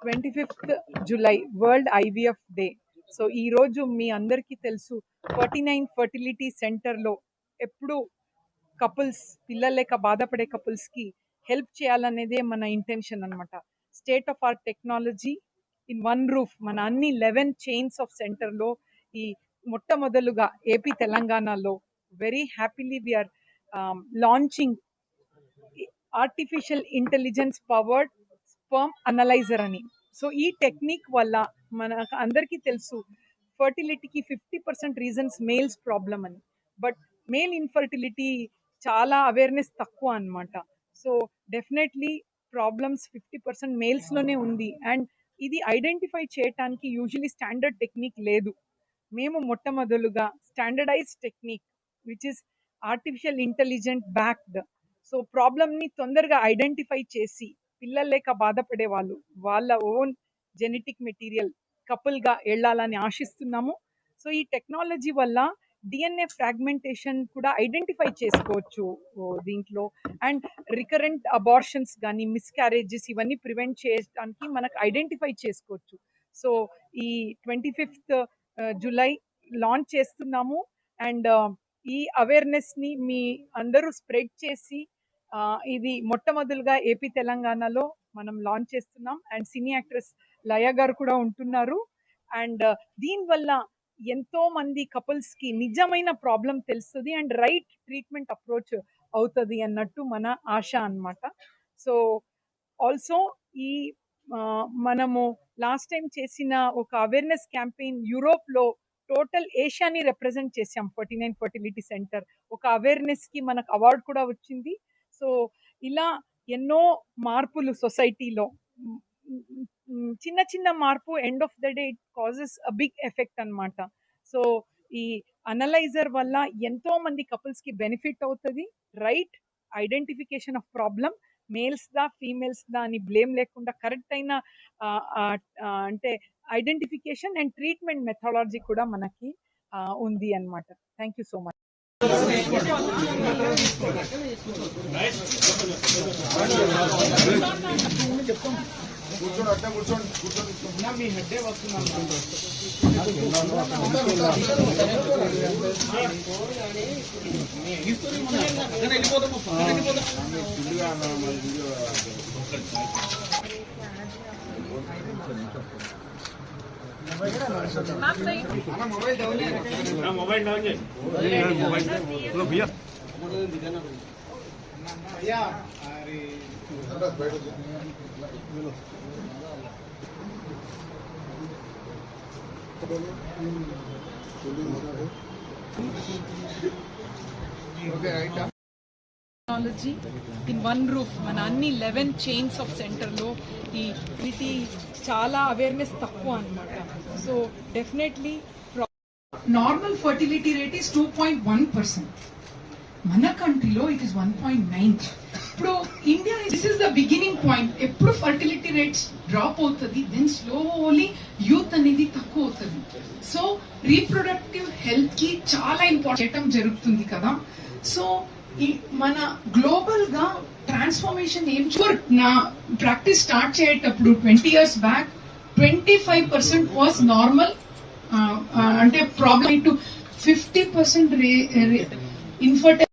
Twenty fifth July world IVF day. So ఈ రోజు మీ అందరికీ తెలుసు ఫార్టీ నైన్ ఫర్టిలిటీ సెంటర్లో ఎప్పుడు కపుల్స్ పిల్లలు లేక బాధపడే కపుల్స్కి హెల్ప్ చేయాలనేదే మన ఇంటెన్షన్ అన్నమాట. State of art technology in one roof మన అన్ని లెవెన్ చైన్స్ ఆఫ్ సెంటర్లో ఈ మొట్టమొదలుగా ఏపీ తెలంగాణలో very happily we are launching artificial intelligence powered sperm analyser అని. సో ఈ టెక్నిక్ వల్ల మనకు అందరికీ తెలుసు ఫర్టిలిటీకి fifty percent reasons males problem అని. బట్ మేల్ ఇన్ఫర్టిలిటీ చాలా అవేర్నెస్ తక్కువ అన్నమాట. So definitely problems fifty percent మేల్స్లోనే ఉంది. అండ్ ఇది ఐడెంటిఫై చేయటానికి యూజువలీ స్టాండర్డ్ టెక్నిక్ లేదు. మేము మొట్టమొదలుగా standardise technique which is artificial intelligent backed so ప్రాబ్లమ్ని తొందరగా ఐడెంటిఫై చేసి పిల్లలు లేక బాధపడే వాళ్ళు వాళ్ళ ఓన్ జెనెటిక్ మెటీరియల్ కపుల్గా వెళ్ళాలని ఆశిస్తున్నాము. సో ఈ టెక్నాలజీ వల్ల డిఎన్ఏ ఫ్రాగ్మెంటేషన్ కూడా ఐడెంటిఫై చేసుకోవచ్చు దీంట్లో. అండ్ రికరెంట్ అబార్షన్స్ కానీ మిస్క్యారేజెస్ ఇవన్నీ ప్రివెంట్ చేయడానికి మనకు ఐడెంటిఫై చేసుకోవచ్చు. సో ఈ ట్వంటీ ఫిఫ్త్ జూలై లాంచ్ చేస్తున్నాము. అండ్ ఈ అవేర్నెస్ని మీ అందరూ స్ప్రెడ్ చేసి ఇది మొట్టమొదలుగా ఏపీ తెలంగాణలో మనం లాంచ్ చేస్తున్నాం. అండ్ సినీ యాక్ట్రెస్ లయ గారు కూడా ఉంటున్నారు. అండ్ దీనివల్ల ఎంతో మంది కపుల్స్కి నిజమైన ప్రాబ్లం తెలుస్తుంది. అండ్ రైట్ ట్రీట్మెంట్ అప్రోచ్ అవుతుంది అన్నట్టు మన ఆశ అన్నమాట. సో ఆల్సో ఈ మనము లాస్ట్ టైం చేసిన ఒక అవేర్నెస్ క్యాంపెయిన్ యూరోప్లో టోటల్ ఏషియాని రిప్రజెంట్ చేసాం ఫార్టీ నైన్ ఫర్టిలిటీ సెంటర్. ఒక అవేర్నెస్కి మనకు అవార్డు కూడా వచ్చింది. సో ఇలా ఎన్నో మార్పులు సొసైటీలో. చిన్న చిన్న మార్పు end of the day it causes a big effect అనమాట సో ఈ అనలైజర్ వల్ల ఎంతో మంది కపుల్స్కి బెనిఫిట్ అవుతుంది. Right identification of problem males the females దా అని బ్లేమ్ లేకుండా కరెక్ట్ అయిన అంటే ఐడెంటిఫికేషన్ అండ్ ట్రీట్మెంట్ మెథడాలజీ కూడా మనకి ఉంది అన్నమాట. Thank you so much. కూర్చోండి అట్టే కూర్చోండి మీ హెడ్డే మొబైల్ డౌన్ చేయండి. Mobile down technology in one roof మన అన్ని లెవెన్ చైన్స్ ఆఫ్ సెంటర్లో ఈ ఇది చాలా అవేర్నెస్ తక్కువ అన్నమాట. So definitely normal fertility rate is two point one percent మన కంట్రీలో it is one point nine ఇప్పుడు India this is the beginning point ఎప్పుడు ఫర్టిలిటీ రేట్స్ డ్రాప్ అవుతుంది దెన్ స్లోలీ యూత్ అనేది తక్కువ అవుతుంది. సో రీప్రొడక్టివ్ హెల్త్కి చాలా ఇంపార్టెంట్ చేయటం జరుగుతుంది కదా. సో మన గ్లోబల్గా ట్రాన్స్ఫర్మేషన్ ఏం చూర్ నా ప్రాక్టీస్ స్టార్ట్ చేసేటప్పుడు twenty years back twenty five percent was normal అంటే problem to fifty percent infertile